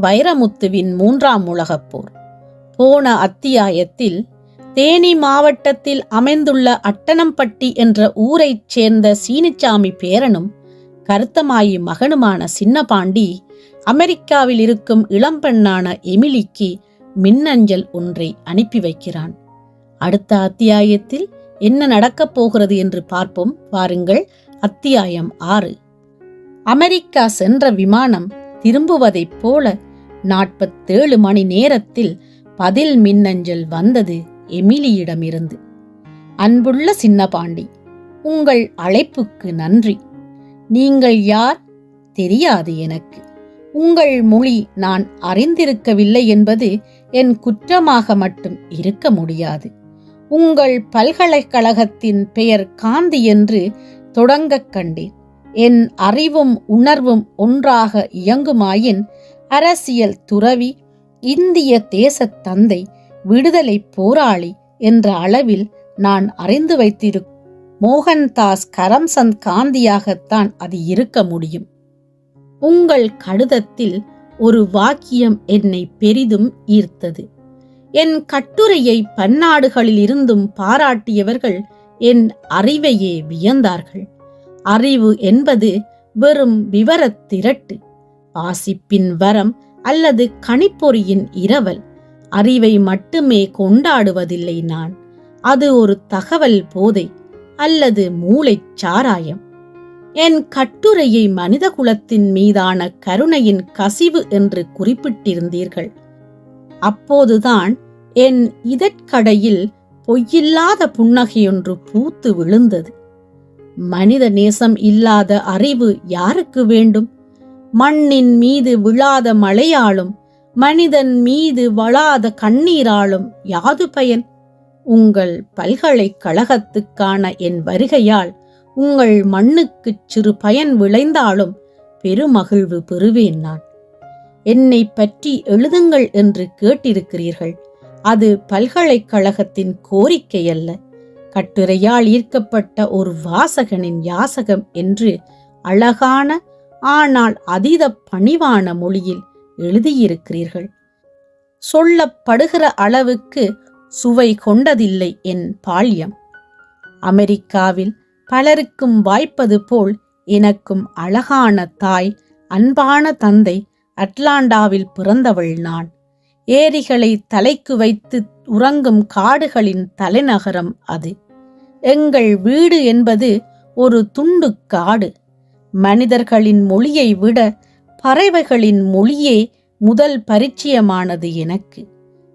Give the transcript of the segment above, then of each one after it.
வைரமுத்துவின் மூன்றாம் உலகப் போர். போன அத்தியாயத்தில் தேனி மாவட்டத்தில் அமைந்துள்ள அட்டனம்பட்டி என்ற ஊரைச் சேர்ந்த சீனிச்சாமி பேரனும் கருத்தமாயி மகனுமான சின்னபாண்டி அமெரிக்காவில் இருக்கும் இளம்பெண்ணான எமிலிக்கு மின்னஞ்சல் ஒன்றை அனுப்பி வைக்கிறான். அடுத்த அத்தியாயத்தில் என்ன நடக்கப் போகிறது என்று பார்ப்போம். வாருங்கள் அத்தியாயம் ஆறு. அமெரிக்கா சென்ற விமானம் திரும்புவதைப் போல நாற்பத்தேழு மணி நேரத்தில் பதில் மின்னஞ்சல் வந்தது எமிலியிடமிருந்து. அன்புள்ள சின்னபாண்டி உங்கள் அழைப்புக்கு நன்றி. நீங்கள் யார்? தெரியாது எனக்கு. உங்கள் மொழி நான் அறிந்திருக்கவில்லை என்பது என் குற்றமாக மட்டும் இருக்க முடியாது. உங்கள் பல்கலைக்கழகத்தின் பெயர் காந்தி என்று தொடங்கக் கண்டேன். என் அறிவும் உணர்வும் ஒன்றாக இயங்குமாயின் அரசியல் துறவி இந்திய தேசத் தந்தை விடுதலை போராளி என்ற அளவில் நான் அறிந்து வைத்திருக்கும் மோகன்தாஸ் கரம்சந்த் காந்தியாகத்தான் அது இருக்க முடியும். உங்கள் கடிதத்தில் ஒரு வாக்கியம் என்னை பெரிதும் ஈர்த்தது. என் கட்டுரையை பன்னாடுகளில் இருந்தும் பாராட்டியவர்கள் என் அறிவையே வியந்தார்கள். அறிவு என்பது வெறும் விவரத் திரட்டு. வாசிப்பின் வரம் அல்லது கணிப்பொறியின் இரவல். அறிவை மட்டுமே கொண்டாடுவதில்லை நான். அது ஒரு தகவல் போதை அல்லது மூளைச் சாராயம். என் கட்டுரையை மனிதகுலத்தின் மீதான கருணையின் கசிவு என்று குறிப்பிட்டிருந்தீர்கள். அப்போதுதான் என் இதற்கடையில் பொய்யில்லாத புன்னகையொன்று பூத்து விழுந்தது. மனித நேசம் இல்லாத அறிவு யாருக்கு வேண்டும்? மண்ணின் மீது விழாத மழையாலும் மனிதன் மீது வளாத கண்ணீராலும் யாது பயன்? உங்கள் பல்கலைக்கழகத்துக்கான என் வருகையால் உங்கள் மண்ணுக்குச் சிறு பயன் விளைந்தாலும் பெருமகிழ்வு பெறுவேன் நான். என்னை பற்றி எழுதுங்கள் என்று கேட்டிருக்கிறீர்கள். அது பல்கலைக்கழகத்தின் கோரிக்கை அல்ல கட்டுரையால் ஈர்க்கப்பட்ட ஒரு வாசகனின் யாசகம் என்று அழகான ஆனால் அதீத பணிவான மொழியில் எழுதியிருக்கிறீர்கள். சொல்லப்படுகிற அளவுக்கு சுவை கொண்டதில்லை என் பால்யம். அமெரிக்காவில் பலருக்கும் வாய்ப்பது போல் எனக்கும் அழகான தாய் அன்பான தந்தை அட்லாண்டாவில் பிறந்தவள் நான். ஏரிகளை தலைக்கு வைத்து உறங்கும் காடுகளின் தலைநகரம் அது. எங்கள் வீடு என்பது ஒரு துண்டு காடு. மனிதர்களின் மொழியை விட பறவைகளின் மொழியே முதல் பரிச்சயமானது எனக்கு.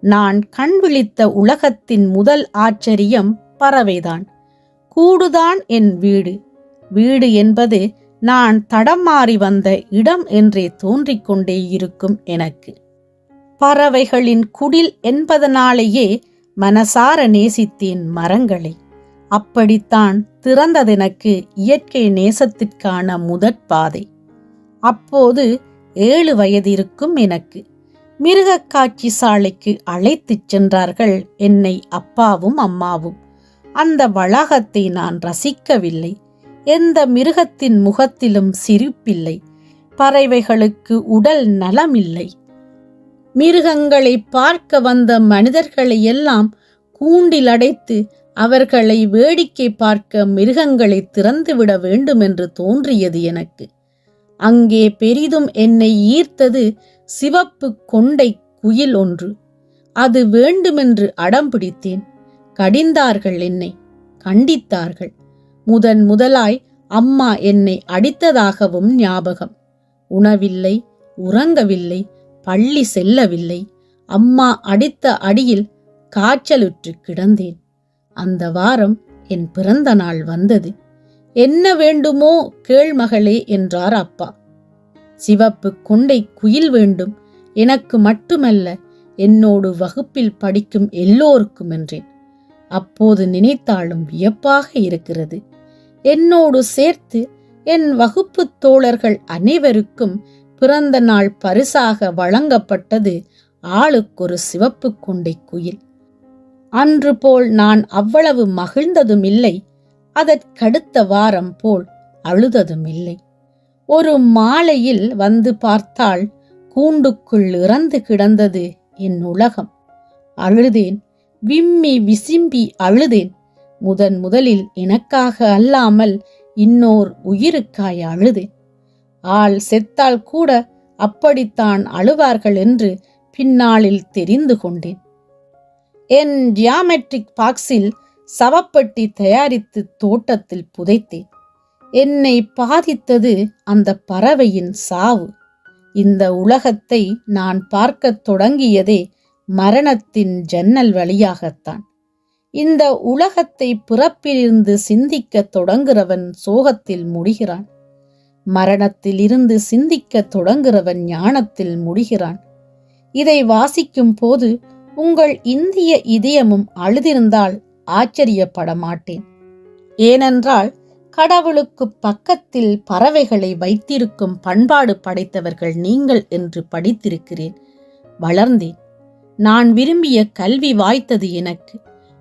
நான் கண் விழித்த உலகத்தின் முதல் ஆச்சரியம் பறவைதான். கூடுதான் என் வீடு. வீடு என்பது நான் தடம் மாறி வந்த இடம் என்றே தோன்றிக்கொண்டே இருக்கும் எனக்கு. பறவைகளின் குடில் என்பதனாலேயே மனசார நேசித்தேன் மரங்களை. அப்படித்தான் திறந்ததெனக்கு இயற்கை நேசத்திற்கான முதற் பாதை. அப்போது ஏழு வயதிருக்கும் எனக்கு. மிருகக்காட்சி சாலைக்கு அழைத்துச் சென்றார்கள் என்னை அப்பாவும் அம்மாவும். அந்த வளாகத்தை நான் ரசிக்கவில்லை. எந்த மிருகத்தின் முகத்திலும் சிரிப்பில்லை. பறவைகளுக்கு உடல் நலமில்லை. மிருகங்களை பார்க்க வந்த மனிதர்களை எல்லாம் கூண்டில் அடைத்து அவர்களை வேடிக்கை பார்க்க மிருகங்களை திறந்துவிட வேண்டும் என்று தோன்றியது எனக்கு. அங்கே பெரிதும் என்னை ஈர்த்தது சிவப்பு கொண்டை குயில் ஒன்று. அது வேண்டுமென்று அடம் பிடித்தேன். கடிந்தார்கள் என்னை கண்டித்தார்கள். முதன் முதலாய் அம்மா என்னை அடித்ததாகவும் ஞாபகம். உணவில்லை உறங்கவில்லை பள்ளி செல்லவில்லை. அம்மா அடித்த அடியில் காய்ச்சலுற்று கிடந்தேன். அந்த வாரம் என் பிறந்த நாள் வந்தது. என்ன வேண்டுமோ கேள் மகளே என்றார் அப்பா. சிவப்பு கொண்டை குயில் வேண்டும். எனக்கு மட்டுமல்ல என்னோடு வகுப்பில் படிக்கும் எல்லோருக்கும் என்றேன். அப்போது நினைத்தாலும் வியப்பாக இருக்கிறது. என்னோடு சேர்த்து என் வகுப்பு தோழர்கள் அனைவருக்கும் பிறந்த நாள் பரிசாக வழங்கப்பட்டது ஆளுக்கொரு சிவப்பு கொண்டை குயில் அன்று போல் நான் அவ்வளவு மகிழ்ந்ததும் இல்லை அதற்கடுத்த வாரம் போல் அழுததும் இல்லை ஒரு மாலையில் வந்து பார்த்தால் கூண்டுக்குள் இறந்து கிடந்தது என் உலகம். அழுதேன் விம்மி விசிம்பி அழுதேன் முதன் முதலில் எனக்காக அல்லாமல் இன்னோர் உயிருக்காய் அழுதேன். ஆள் செத்தால் கூட அப்படித்தான் அழுவார்கள் என்று பின்னாளில் தெரிந்து கொண்டேன். என் ஜியாமெட்ரிக் பாக்ஸில் சவப்பெட்டி தயாரித்து தோட்டத்தில் புதைத்தேன். என்னை பாதித்தது அந்த பறவையின் சாவு. இந்த உலகத்தை நான் பார்க்கத் தொடங்கியதே மரணத்தின் ஜன்னல் வழியாகத்தான். இந்த உலகத்தை பிறப்பிலிருந்து சிந்திக்கத் தொடங்குறவன் சோகத்தில் முடிகிறான். மரணத்தில் இருந்து சிந்திக்கத் தொடங்குறவன் ஞானத்தில் முடிகிறான். இதை வாசிக்கும் போது உங்கள் இந்திய இதயமும் அழுதிருந்தால் ஆச்சரியப்பட மாட்டேன் ஏனென்றால் கடவுளுக்கு பக்கத்தில் பறவைகளை வைத்திருக்கும் பண்பாடு படைத்தவர்கள் நீங்கள் என்று படித்திருக்கிறேன். வளர்ந்தேன். நான் விரும்பிய கல்வி வாய்த்தது எனக்கு.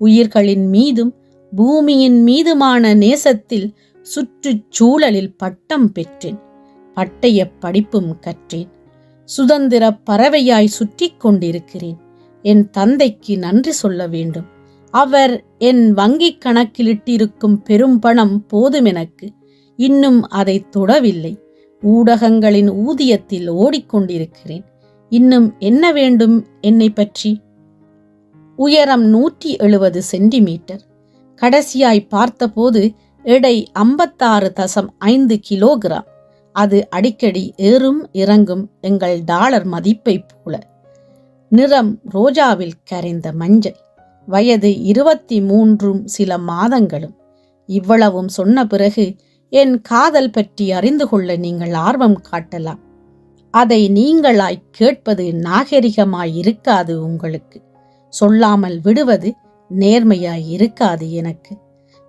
உயிர்களின் மீதும் பூமியின் மீதுமான நேசத்தில் சுற்றுச்சூழலில் பட்டம் பெற்றேன் பட்டய படிப்பும் கற்றேன் சுதந்திர பறவையாய் சுற்றிக் கொண்டிருக்கிறேன். என் தந்தைக்கு நன்றி சொல்ல வேண்டும். அவர் என் வங்கிக் கணக்கிலிட்டிருக்கும் பெரும் பணம் போதும் எனக்கு. இன்னும் அதை தொடவில்லை. ஊடகங்களின் ஊதியத்தில் ஓடிக்கொண்டிருக்கிறேன். இன்னும் என்ன வேண்டும் என்னை பற்றி? உயரம் நூற்றி எழுபது சென்டிமீட்டர். கடைசியாய் பார்த்தபோது எடை ஐம்பத்தாறு தசம் ஐந்து கிலோகிராம். அது அடிக்கடி ஏறும் இறங்கும் எங்கள் டாலர் மதிப்பைப் போல. நிறம் ரோஜாவில் கரைந்த மஞ்சள். வயது இருபத்தி மூன்றும் சில மாதங்களும். இவ்வளவும் சொன்ன பிறகு என் காதல் பற்றி அறிந்து கொள்ள நீங்கள் ஆர்வம் காட்டலாம். அதை நீங்களாய் கேட்பது நாகரிகமாய் இருக்காது உங்களுக்கு. சொல்லாமல் விடுவது நேர்மையாய் இருக்காது எனக்கு.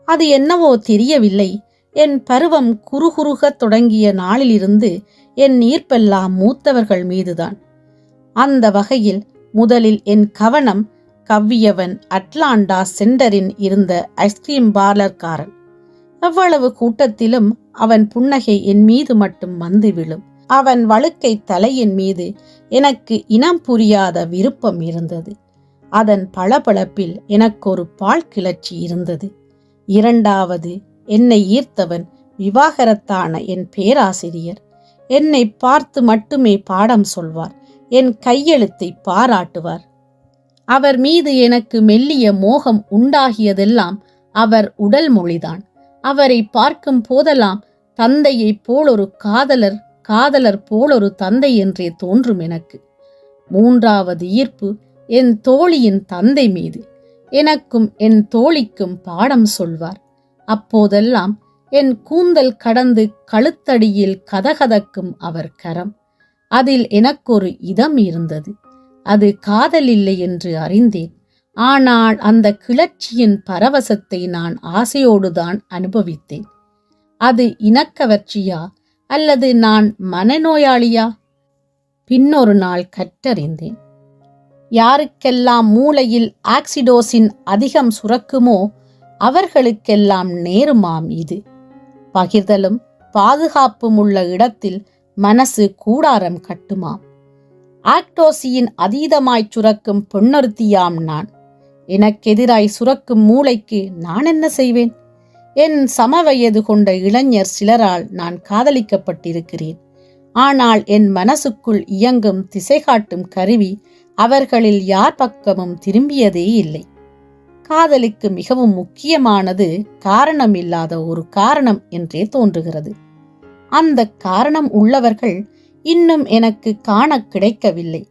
அது என்னவோ தெரியவில்லை. என் பருவம் குறுகுறுகத் தொடங்கிய நாளிலிருந்து என் ஈர்ப்பெல்லாம் மூத்தவர்கள் மீதுதான். அந்த வகையில் முதலில் என் கவனம் கவ்வியவன் அட்லாண்டா சென்டரின் இருந்த ஐஸ்கிரீம் பார்லர்காரன் எவ்வளவு கூட்டத்திலும் அவன் புன்னகை என் மீது மட்டும் வந்து விழும். அவன் வழுக்கை தலையின் மீது எனக்கு இனம் புரியாத விருப்பம் இருந்தது. அதன் பளபளப்பில் எனக்கொரு பால் கிளர்ச்சி இருந்தது. இரண்டாவது என்னை ஈர்த்தவன் விவாகரத்தான என் பேராசிரியர். என்னை பார்த்து மட்டுமே பாடம் சொல்வார் என் கையெழுத்தை பாராட்டுவார். அவர் மீது எனக்கு மெல்லிய மோகம் உண்டாகியதெல்லாம் அவர் உடல் மொழிதான். அவரை பார்க்கும் போதெல்லாம் தந்தையைப் போலொரு காதலர் காதலர் போலொரு தந்தை என்றே தோன்றும் எனக்கு. மூன்றாவது ஈர்ப்பு என் தோழியின் தந்தை மீது. எனக்கும் என் தோழிக்கும் பாடம் சொல்வார். அப்போதெல்லாம் என் கூந்தல் கடந்து கழுத்தடியில் கதகதக்கும் அவர் கரம். அதில் எனக்கொரு இதம் இருந்தது. அது காதல் இல்லை என்று அறிந்தேன். ஆனால் அந்த கிளர்ச்சியின் பரவசத்தை நான் ஆசையோடுதான் அனுபவித்தேன். அது இனக்கவர்ச்சியா அல்லது நான் மனநோயாளியா? பின்னொரு நாள் கற்றறிந்தேன். யாருக்கெல்லாம் மூளையில் ஆக்சிடோசின் அதிகம் சுரக்குமோ அவர்களுக்கெல்லாம் நேருமாம் இது. பகிர்தலும் பாதுகாப்பும் உள்ள இடத்தில் மனசு கூடாரம் கட்டுமாம். ஆக்டோசியின் அதீதமாய்ச் சுரக்கும் பொன்னொருத்தியாம் நான். எனக்கெதிராய் சுரக்கும் மூளைக்கு நான் என்ன செய்வேன்? என் சமவயது கொண்ட இளைஞர் சிலரால் நான் காதலிக்கப்பட்டிருக்கிறேன். ஆனால் என் மனசுக்குள் இயங்கும் திசை காட்டும் கருவி அவர்களில் யார் பக்கமும் திரும்பியதே இல்லை. காதலுக்கு மிகவும் முக்கியமானது காரணம் இல்லாத ஒரு காரணம் என்றே தோன்றுகிறது. அந்த காரணம் உள்ளவர்கள் இன்னும் எனக்கு காண கிடைக்கவில்லை.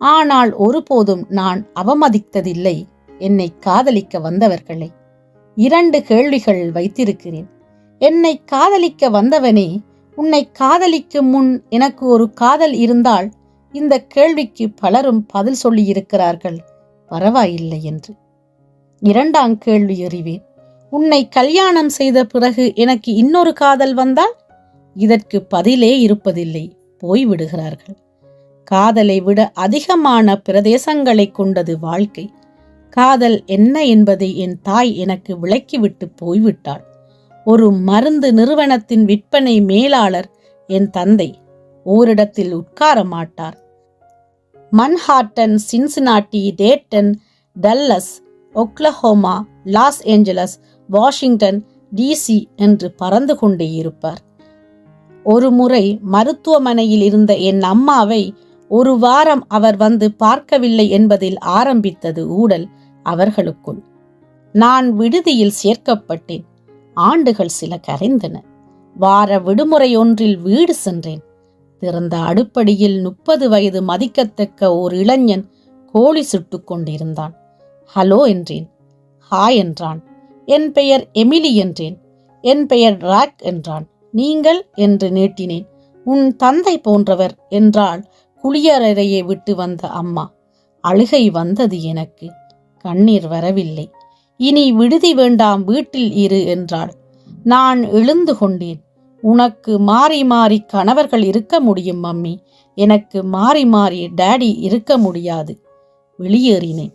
ஆனால் ஒருபோதும் நான் அவமதித்ததில்லை என்னை காதலிக்க வந்தவர்களை. இரண்டு கேள்விகள் வைத்திருக்கிறேன். என்னை காதலிக்க வந்தவனே உன்னை காதலிக்கும் முன் எனக்கு ஒரு காதல் இருந்தால் இந்த கேள்விக்கு பலரும் பதில் சொல்லியிருக்கிறார்கள். பரவாயில்லை என்று. இரண்டாம் கேள்வி அறிவேன் உன்னை கல்யாணம் செய்த பிறகு எனக்கு இன்னொரு காதல் வந்தால்? இதற்கு பதிலே இருப்பதில்லை. போய்விடுகிறார்கள் காதலை விட அதிகமான பிரதேசங்களை கொண்டது வாழ்க்கை. காதல் என்ன என்பதை என் தாய் எனக்கு விளக்கிவிட்டு போய்விட்டாள். ஒரு மருந்து நிறுவனத்தின் விற்பனை மேலாளர் என் தந்தை. ஓரிடத்தில் உட்கார மாட்டார். Manhattan Cincinnati Dayton Dallas Oklahoma Los Angeles Washington DC என்று பறந்து கொண்டே இருப்பார். ஒரு முறை மருத்துவமனையில் இருந்த என் அம்மாவை ஒரு வாரம் அவர் வந்து பார்க்கவில்லை என்பதில் ஆரம்பித்தது ஊடல் அவர்களுக்குள். நான் விடுதியில் சேர்க்கப்பட்டேன். ஆண்டுகள் சில கரைந்தன. வார விடுமுறை ஒன்றில் வீடு சென்றேன். திறந்த அடுப்படியில் முப்பது வயது மதிக்கத்தக்க ஒரு இளைஞன் கோழி சுட்டுக் கொண்டிருந்தான். ஹலோ என்றேன். ஹாய் என்றான். என் பெயர் எமிலி என்றேன். என் பெயர் ராக் என்றான். நீங்கள் என்று நீட்டினேன். உன் தந்தை போன்றவர் என்றால் குளியலறையை விட்டு வந்த அம்மா. அழுகை வந்தது எனக்கு. கண்ணீர் வரவில்லை. இனி விடுதி வேண்டாம் வீட்டில் இரு என்றாள். நான் எழுந்து கொண்டேன். உனக்கு மாறி மாறி கணவர்கள் இருக்க முடியும் மம்மி. எனக்கு மாறி மாறி டேடி இருக்க முடியாது. வெளியேறினேன்.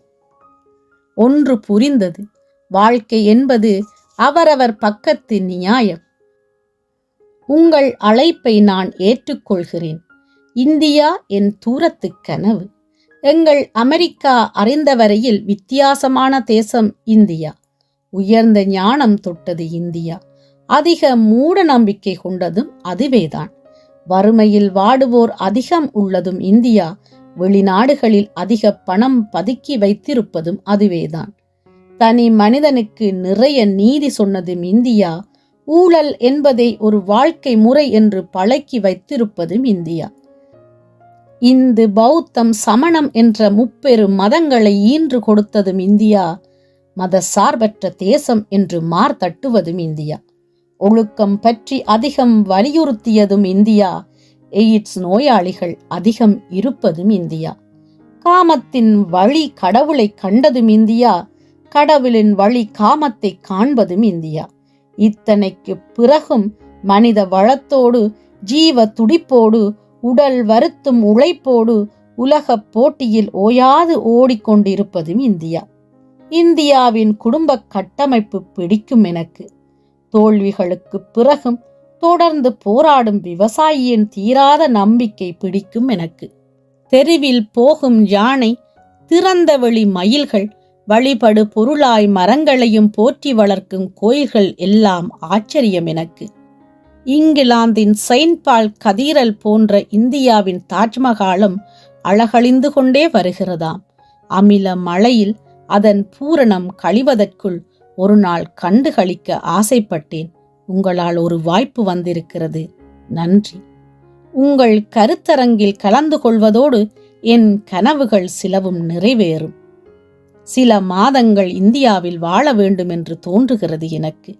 ஒன்று புரிந்தது. வாழ்க்கை என்பது அவரவர் பக்கத்து நியாயம். உங்கள் அழைப்பை நான் ஏற்றுக்கொள்கிறேன். இந்தியா என் தூரத்து கனவு. எங்கள் அமெரிக்கா அறிந்தவரையில் வித்தியாசமான தேசம் இந்தியா. உயர்ந்த ஞானம் தொட்டது இந்தியா. அதிக மூட நம்பிக்கை கொண்டதும் அதுவேதான். வறுமையில் வாடுவோர் அதிகம் உள்ளதும் இந்தியா வெளிநாடுகளில் அதிக பணம் பதுக்கி வைத்திருப்பதும் அதுவேதான். தனி மனிதனுக்கு நிறைய நீதி சொன்னதும் இந்தியா ஊழல் என்பதை ஒரு வாழ்க்கை முறை என்று பழக்கி வைத்திருப்பதும் இந்தியா. இந்து பௌத்தம் சமணம் என்ற முப்பெரும் மதங்களை ஈன்று கொடுத்ததும் இந்தியா மத சார்பற்ற தேசம் என்று மார்த்தட்டுவதும் இந்தியா. ஒழுக்கம் பற்றி அதிகம் வலியுறுத்தியதும் இந்தியா. எய்ட்ஸ் நோயாளிகள் அதிகம் இருப்பதும் இந்தியா. காமத்தின் வழி கடவுளை கண்டதும் இந்தியா. கடவுளின் வழி காமத்தை காண்பதும் இந்தியா. இத்தனைக்கு பிறகும் மனித வளத்தோடு ஜீவ துடிப்போடு உடல் வருத்தும் உழைப்போடு உலகப் போட்டியில் ஓயாது ஓடிக்கொண்டிருப்பதும் இந்தியா. இந்தியாவின் குடும்ப கட்டமைப்பு பிடிக்கும் எனக்கு. தோல்விகளுக்கு பிறகும் தொடர்ந்து போராடும் விவசாயியின் தீராத நம்பிக்கை பிடிக்கும் எனக்கு. தெருவில் போகும் யானை திறந்த வெளி மயில்கள் வழிபடு பொருளாய் மரங்களையும் போற்றி வளர்க்கும் கோயில்கள் எல்லாம் ஆச்சரியம் எனக்கு. இங்கிலாந்தின் செயின்பால் கதீரல் போன்ற இந்தியாவின் தாஜ்மஹாலும் அழகழிந்து கொண்டே வருகிறதாம். அமில மழையில் அதன் பூரணம் கழிவதற்குள் ஒரு நாள் கண்டுகளிக்க ஆசைப்பட்டேன். உங்களால் ஒரு வாய்ப்பு வந்திருக்கிறது. நன்றி. உங்கள் கருத்தரங்கில் கலந்து கொள்வதோடு என் கனவுகள் சிலவும் நிறைவேறும். சில மாதங்கள் இந்தியாவில் வாழ வேண்டும் என்று தோன்றுகிறது எனக்கு.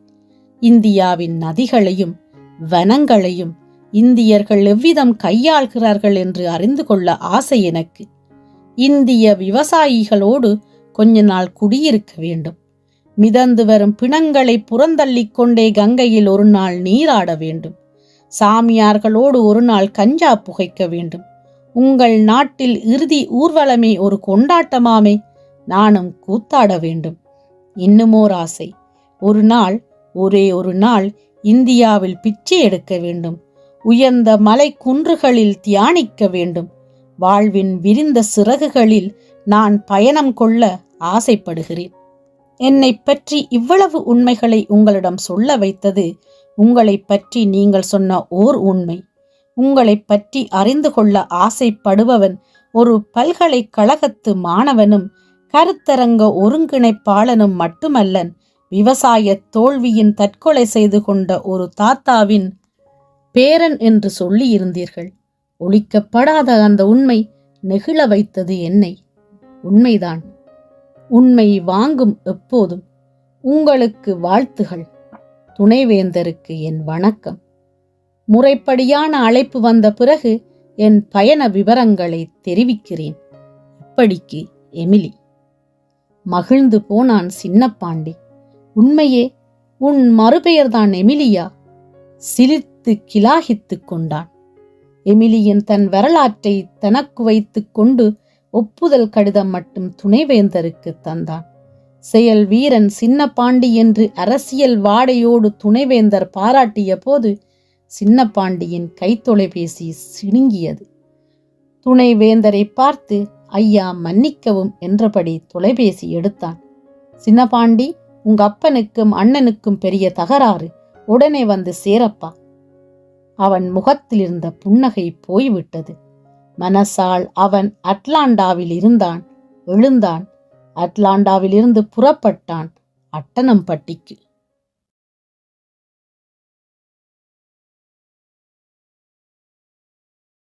இந்தியாவின் நதிகளையும் வனங்களையும் இந்தியர்கள் எவ்விதம் கையாள்கிறார்கள் என்று அறிந்து கொள்ள ஆசை எனக்கு. இந்திய விவசாயிகளோடு கொஞ்ச நாள் குடியிருக்க வேண்டும். மிதந்து வரும் பிணங்களை புறந்தள்ளிக் கொண்டே கங்கையில் ஒரு நாள் நீராட வேண்டும். சாமியார்களோடு ஒரு நாள் கஞ்சா புகைக்க வேண்டும். உங்கள் நாட்டில் இறுதி ஊர்வலமே ஒரு கொண்டாட்டமாமே. நானும் கூத்தாட வேண்டும். இன்னுமோர் ஆசை. ஒரு நாள் ஒரே ஒரு நாள் இந்தியாவில் பிச்சை எடுக்க வேண்டும். உயர்ந்த மலை குன்றுகளில் தியானிக்க வேண்டும். வாழ்வின் விரிந்த சிறகுகளில் நான் பயணம் கொள்ள ஆசைப்படுகிறேன். என்னை பற்றி இவ்வளவு உண்மைகளை உங்களிடம் சொல்ல வைத்தது உங்களை பற்றி நீங்கள் சொன்ன ஓர் உண்மை. உங்களை பற்றி அறிந்து கொள்ள ஆசைப்படுபவன் ஒரு பல்கலைக்கழகத்து மாணவனும் கருத்தரங்க ஒருங்கிணைப்பாளனும் மட்டுமல்லன் விவசாய தோல்வியின் தற்கொலை செய்து கொண்ட ஒரு தாத்தாவின் பேரன் என்று சொல்லியிருந்தீர்கள். ஒழிக்கப்படாத அந்த உண்மை நெகிழ வைத்தது என்னை. உண்மைதான். உண்மை வாங்கும் எப்போதும் உங்களுக்கு வாழ்த்துகள். துணைவேந்தருக்கு என் வணக்கம். முறைப்படியான அழைப்பு வந்த பிறகு என் பயண விவரங்களை தெரிவிக்கிறேன். இப்படிக்கு எமிலி. மகிழ்ந்து போனான் சின்னப்பாண்டி. உண்மையே உன் மறுபெயர்தான் எமிலியா? சிலித்து கிலாகித்துக் கொண்டான். எமிலியின் தன் வரலாற்றை தனக்கு வைத்துக் கொண்டு ஒப்புதல் கடிதம் மட்டும் துணைவேந்தருக்கு தந்தான். செயல் வீரன் சின்ன பாண்டி என்று அரசியல் வாடையோடு துணைவேந்தர் பாராட்டிய போது சின்னப்பாண்டியின் கைத்தொலைபேசி சிணுங்கியது. துணைவேந்தரை பார்த்து ஐயா மன்னிக்கவும் என்றபடி தொலைபேசி எடுத்தான். சின்னபாண்டி உங்க அப்பனுக்கும் அண்ணனுக்கும் பெரிய தகராறு. உடனே வந்து சேரப்பா. அவன் முகத்தில் இருந்த புன்னகை போய்விட்டது. மனசால் அவன் அட்லாண்டாவில் இருந்தான் எழுந்தான். அட்லாண்டாவிலிருந்து புறப்பட்டான் அட்டனம்பட்டிக்கு